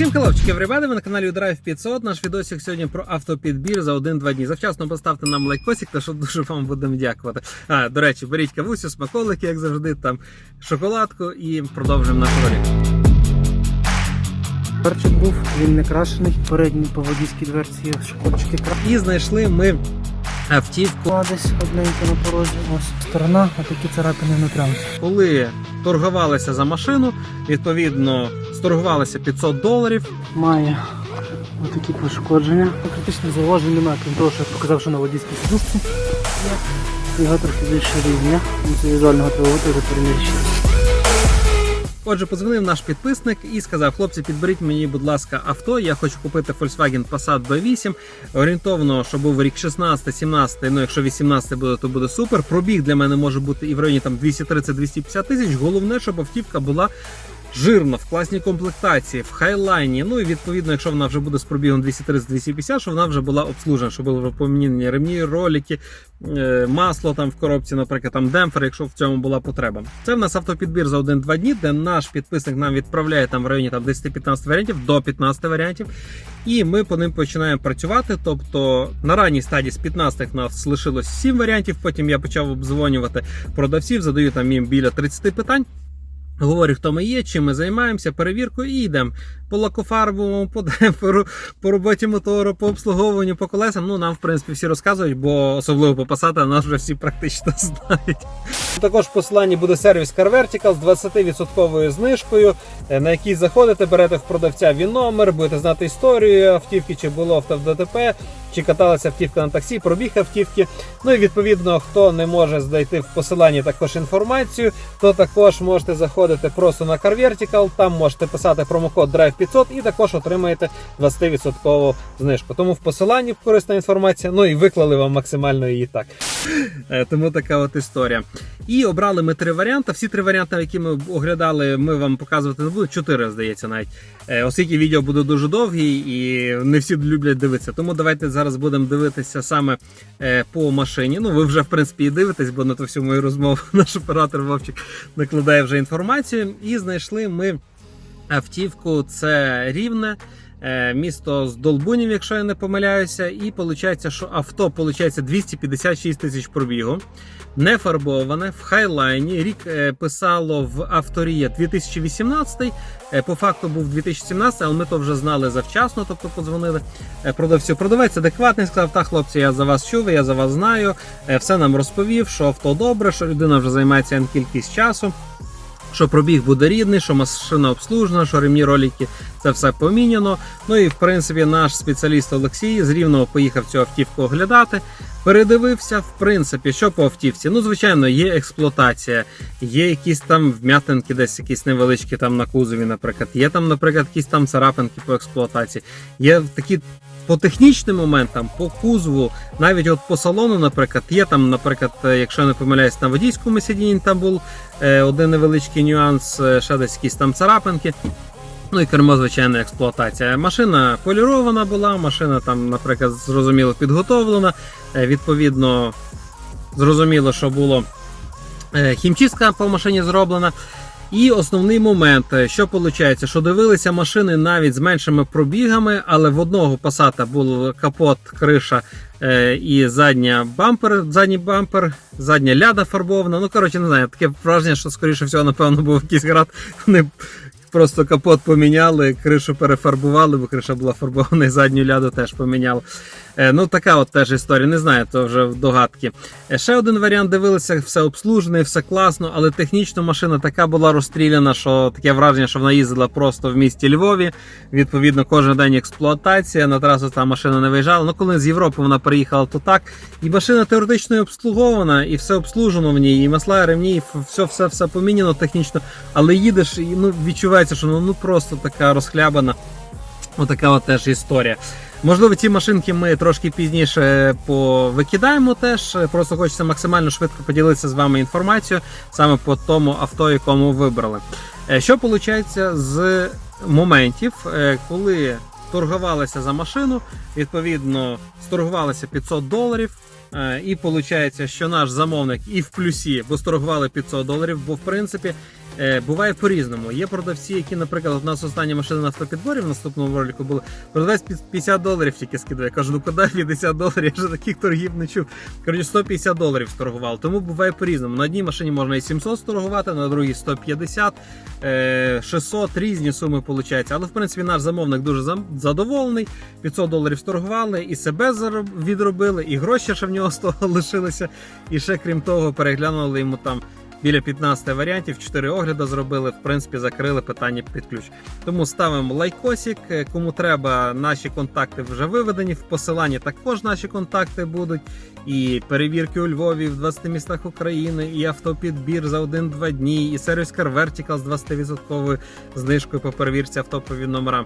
Всім хеловчики, everybody, ви на каналі Drive 500. Наш відосик сьогодні про автопідбір за 1-2 дні. Завчасно поставте нам лайкосик, та що дуже вам будемо дякувати. А, до речі, беріть кавусю, смаколики, як завжди, там шоколадку і продовжуємо наш ролик. Перчик був, він не крашений, передній по водійській дверці школьчики І знайшли ми автівку, десь одненько на порозі. Ось сторона, а такі царапини внутрянки. коли торгувалися за машину. Відповідно, сторгувалися 500 доларів. Має отакі пошкодження. Критичних зауважень немає, крім того, що я показав, що на водійській сидушці. Його трохи більше рівня. Це візуального треба витягти переміщення. Отже, подзвонив наш підписник і сказав: хлопці, підберіть мені, будь ласка, авто. Я хочу купити Volkswagen Passat B8. Орієнтовно, що був рік 16-17, ну якщо 18 буде, то буде супер. Пробіг для мене може бути і в районі там 230-250 тисяч. Головне, щоб автівка була. Жирна в класній комплектації, в хайлайні. Ну і відповідно, якщо вона вже буде з пробігом 230-250, щоб вона вже була обслужена, щоб були вже ремні, ролики, е, масло там в коробці, наприклад, там демпфер, якщо в цьому була потреба. Це в нас автопідбір за 1-2 дні, де наш підписник нам відправляє там в районі там 10-15 варіантів до 15 варіантів. І ми по ним починаємо працювати. Тобто на ранній стадії з 15 нас лишилось 7 варіантів. Потім я почав обдзвонювати продавців, задаю там їм біля 30 питань. Говорю, хто ми є, чим ми займаємося, перевіркою і йдемо по лакофарбовому, по демпферу, по роботі мотору, по обслуговуванню, по колесам. Ну нам в принципі всі розказують, бо особливо по Passat нас вже всі практично знають. Також в посиланні буде сервіс Car Vertical з 20% знижкою, е, на який заходите, берете в продавця він номер, будете знати історію автівки, чи було авто в ДТП, чи каталася автівка на таксі, пробіг автівки. Ну і відповідно, хто не може знайти в посиланні також інформацію, то також можете заходити просто на Car Vertical, там можете писати промокод Drive 500 і також отримаєте 20% знижку. Тому в посиланні корисна інформація, ну і виклали вам максимально її так. Е, Тому така от історія. І обрали ми три варіанти. Всі три варіанти, які ми оглядали, ми вам показувати не будемо. Чотири, здається, навіть. Е, Оскільки відео буде дуже довгі і не всі люблять дивитися. Тому давайте зараз будемо дивитися саме е, по машині. Ну, ви вже в принципі і дивитесь, бо на ту всю мою розмову наш оператор Вовчик накладає вже інформацію. І знайшли ми автівку. Це рівне. е, Місто з Долбунів, якщо я не помиляюся, і виходить, що авто виходить 256 тисяч пробігу, не фарбоване в хайлайні. Рік е, писало в авторія 2018, е, по факту був 2017, але ми то вже знали завчасно, тобто подзвонили продавцю. Продавець адекватний, сказав, та хлопці, я за вас чув, я за вас знаю. Все нам розповів, що авто добре, що людина вже займається кількість часу. Що пробіг буде рідний, що машина обслужена, що ремні ролики це все поміняно. Ну і в принципі наш спеціаліст Олексій з Рівного поїхав цю автівку оглядати. Передивився, в принципі, що по автівці. Ну, звичайно, є експлуатація, є якісь там вм'ятинки, десь якісь невеличкі там на кузові, наприклад. Є там, наприклад, якісь там царапинки по експлуатації. Є такі по технічним моментам, по кузову, навіть от по салону, наприклад, є там, наприклад, е, якщо не помиляюсь, на водійському сидінні там був е, один невеличкий нюанс, е, ще десь якісь там царапинки. Ну і кермо, звичайно, експлуатація. Машина полірована була, машина там, наприклад, зрозуміло підготовлена. Е, Відповідно, зрозуміло, що було е, хімчистка по машині зроблена. І основний момент, е, що виходить, що дивилися машини навіть з меншими пробігами, але в одного Passat був капот, криша і задня бампер, задній бампер, задня ляда фарбована. Ну, коротше, не знаю, таке враження, що скоріше всього, напевно, був якийсь град. Вони просто капот поміняли, кришу перефарбували, бо криша була фарбована, і задню ляду теж поміняли. Е, Ну, така от теж історія, не знаю, то вже догадки. Е, Ще один варіант дивилися, все обслужене, все класно, але технічно машина така була розстріляна, що таке враження, що вона їздила просто в місті Львові. Відповідно, кожен день експлуатація. На трасу та машина не виїжджала. Ну, коли з Європи вона приїхала, то так. І машина теоретично і обслугована, і все обслужено в ній, і масла, і ремні, і все, все, все поміняно технічно. Але їдеш і ну, відчувається, що ну, ну просто така розхлябана. Отака от теж історія. Можливо, ці машинки ми трошки пізніше повикидаємо теж. Просто хочеться максимально швидко поділитися з вами інформацією саме по тому авто, якому вибрали. Е, Що виходить з моментів, е, коли торгувалися за машину, відповідно, сторгувалися 500 доларів. Е, І виходить, що наш замовник і в плюсі, бо сторгували 500 доларів, бо в принципі буває по-різному. Є продавці, які, наприклад, у нас остання машина на автопідборі в наступному ролику була. Продавець під 50 доларів тільки скидує. Я кажу, ну куди 50 доларів? Я вже таких торгів не чув. Коротше, 150 доларів сторгував. Тому буває по-різному. На одній машині можна і 700 сторгувати, на другій 150, е, 600, різні суми виходять. Але в принципі наш замовник дуже задоволений. 500 доларів сторгували, і себе відробили, і гроші ще в нього з того лишилися. І ще крім того, переглянули йому там біля 15 варіантів, 4 огляди зробили. В принципі, закрили питання під ключ. Тому ставимо лайкосик. Е, Кому треба, наші контакти вже виведені. В посиланні також наші контакти будуть. І перевірки у Львові в 20 містах України, і автопідбір за 1-2 дні, і сервіс Car Vertical з 20% знижкою по перевірці авто по номерам.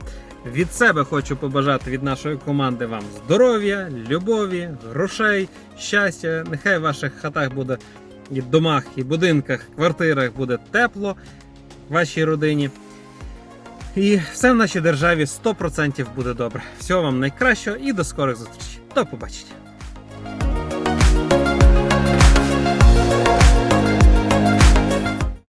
Від себе хочу побажати від нашої команди вам здоров'я, любові, грошей, щастя. Нехай в ваших хатах буде і домах, і будинках, квартирах буде тепло вашій родині. І все в нашій державі 100% буде добре. Всього вам найкращого і до скорих зустрічей. До побачення.